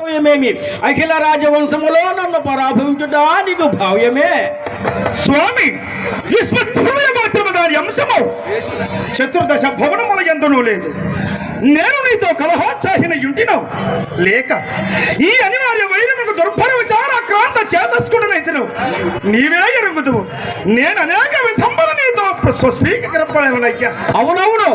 భావ్యమేమి? అఖిల రాజవంశములో నన్ను పరాభవించుట నీకు భావ్యమే. స్వామి మాత్రము దాని అంశము. చతుర్దశ భవనముల ఎందునూ లేదు. నేను నీతో కలహోత్సాహిన యుంటినవు. లేక ఈ అనివార్య వైరముకు దుర్భర విచార క్రాంత చేతస్కుడనైతను నీవే ఎరుగుదువు. నేను అనేక విధంబల అవునవును.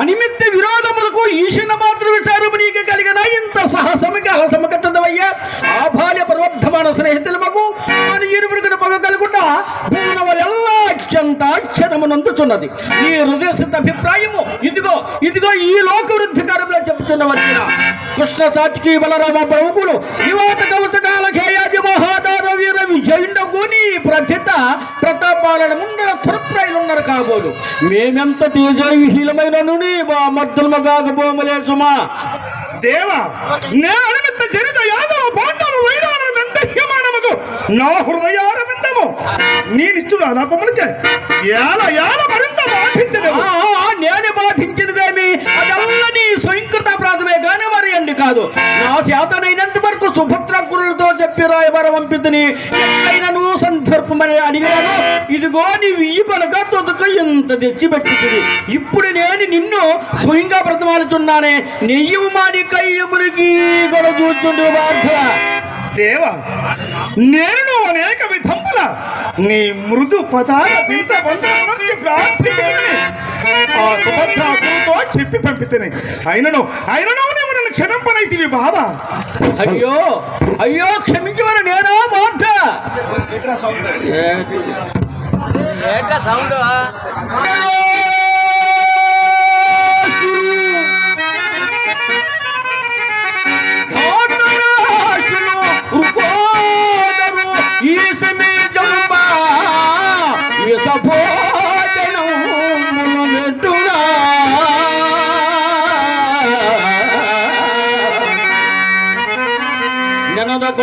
అనిమిత్త విరోధములకు ఈశన మాత్ర విచారము నీకు కలిగిన ఇంత సాహసముగా అహసమకట్టదవయ్యా ఆ బాల్య ప్రవర్ధమాన స్నేహితులమకు మన ఇరువురికి పగ కలుగుట భూనవలెల్లా అత్యంత అక్షరమునందుతున్నది నీ హృదయ సిద్ధ అభిప్రాయము ఇదిగో ఇదిగో ఈ లోక వృద్ధికారంలో చెబుతున్న వచ్చిన కృష్ణ సాచికి బలరామ ప్రముఖులు యువత కౌతకాల ఖేయాది మహాదారవీర విజయుండకు నీ ప్రథిత ప్రతాపాలన ముందర తురప్రాయులున్నారు కాబోలు మేమెంత తేజవిహీనమైన నుండి మా మద్దలమ కాకపోమలే సుమా. దేవ నేను అనిమిత్త జనిత యాదవ పాండవ వైరాణ దండహ్యమానముకు నా హృదయారవిందము. నేనిస్తున్నా నా పొమ్మనిచే యాల యాల మరింత నేను బాధించినదేమి అదల్లా నీ స్వయంకృత ప్రాథమే కానీ మరి అండి కాదు. నా చేతనైనంత వరకు సుభద్రకులతో చెప్పి రాయబర పంపితిని ఎట్లయినా నువ్వు సందర్భమని అడిగాను ఇదిగో నీవు ఈ పనక తొదక ఎంత తెచ్చిపెట్టింది ఇప్పుడు నేను నిన్ను స్వయంగా బ్రతమాలుతున్నానే. నెయ్యి మాని కయ్యమురికి గొడ చూస్తుండే బాధ దేవా నేను అనేక విధముల నీ మృదు పదాల వింత సుభద్రాకులతో చెప్పి పంపితేనే. అయినను అయినను నీవు నన్ను క్షమింపనైతివి బాబా. అయ్యో అయ్యో క్షమించమని నేనా బాధ ఏంట్రా సౌండ్?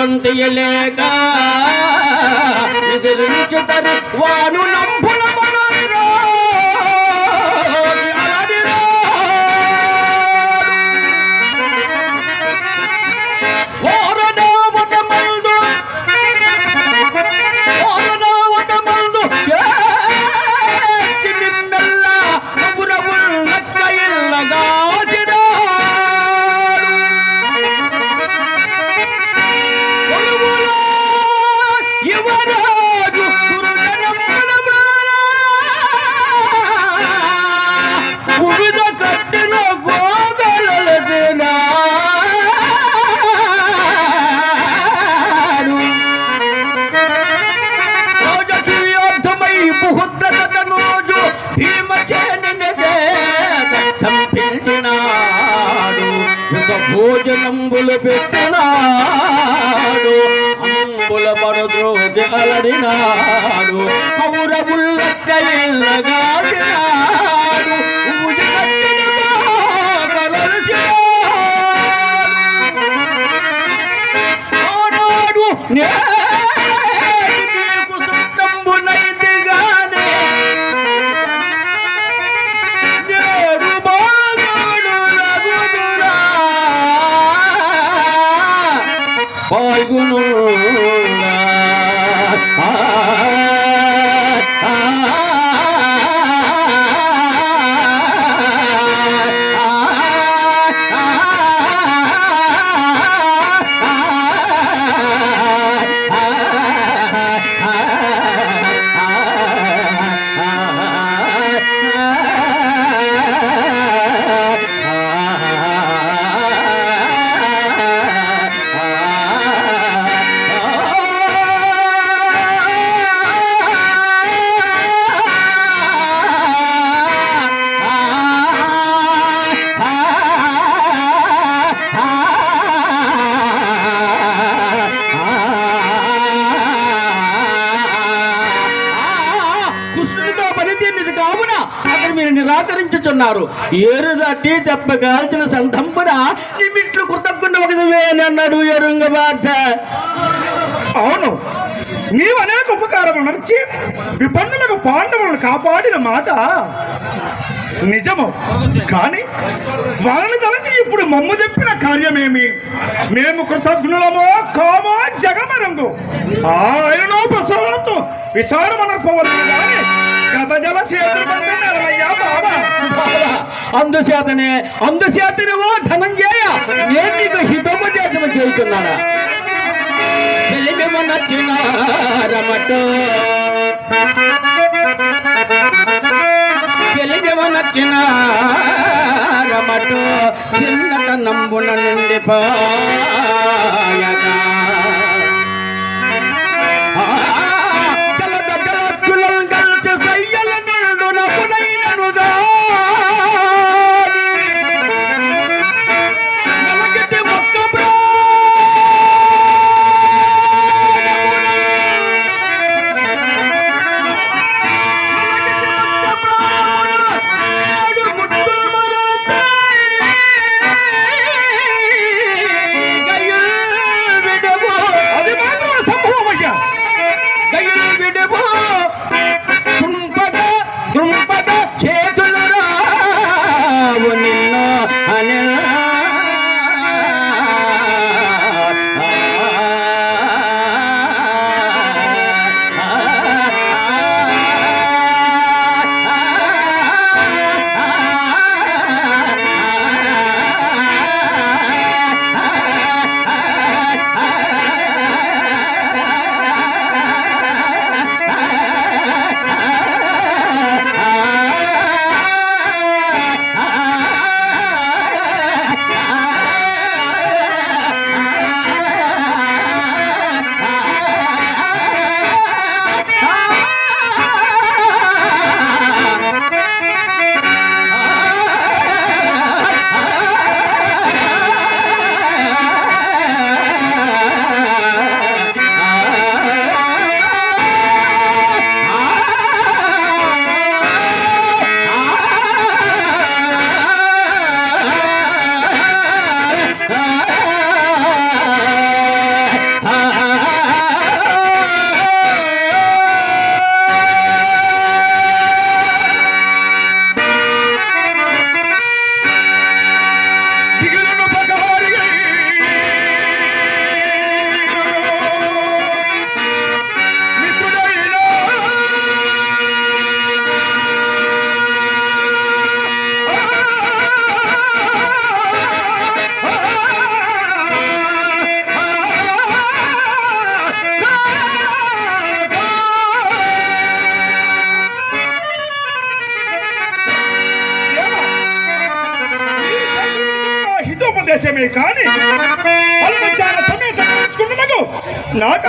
కొంతయలేక ఎదిరించుతరు వాను నంపుల భోజనంబులు పెట్టినాడు. అంబుల పరద్రోజు అలడినాడు కౌరవుల్లగాడినాడు ఆనాడు నేటి మీరు నిరాకరించుతున్నారు ఏరుదట్టి దాటి దెబ్బ కాల్చిన సంతంపున నిమిట్లు కృతజ్ఞ ఒకదివేనన్నాడు ఎరుంగ బాధ అవును. నీవు అనేక ఉపకారములు నడిచి విపన్నులకు పాండవులను కాపాడిన మాట నిజము. కానీ వాళ్ళని తలచి ఇప్పుడు మమ్ము చెప్పిన కార్యమేమి? మేము కృతజ్ఞులమో కామో జగమరంగు ఆయనలో ప్రసవంతో విచారమనకపోవాలి కానీ గత అందుచేతనే అందుచేతనే ఓ ధనంజయ నేను నీకు హితోపదేశము చేస్తున్నానా తెలియమనొచ్చిన రమటో తెలియమనొచ్చిన రమటో చిన్నట నంబున నుండి పాయగా. నిన్ను కానీ సమేత తెలుసుకుంటున్నకు నాకు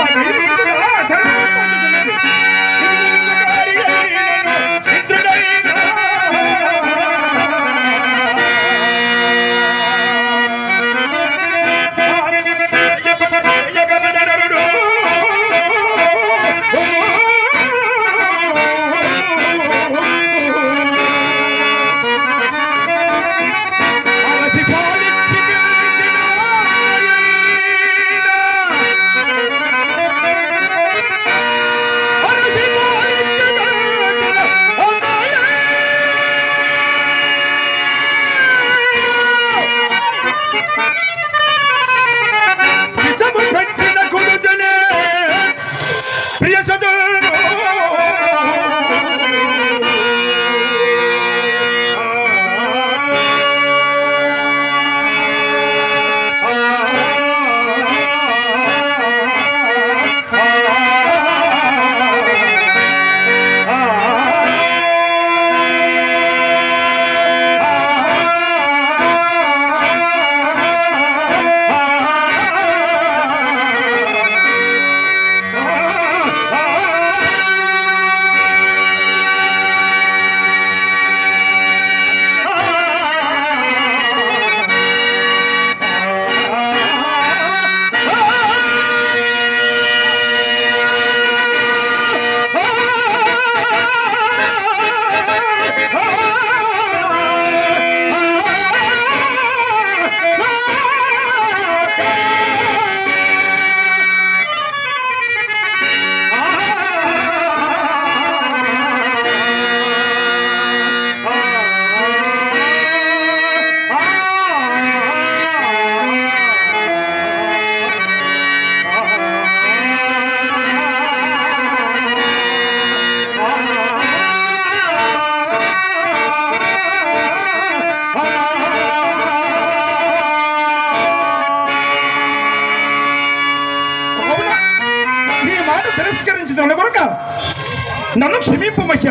మాట తిరస్కరించింది కనుక నన్ను క్షమింపు మహ్య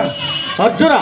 అర్జున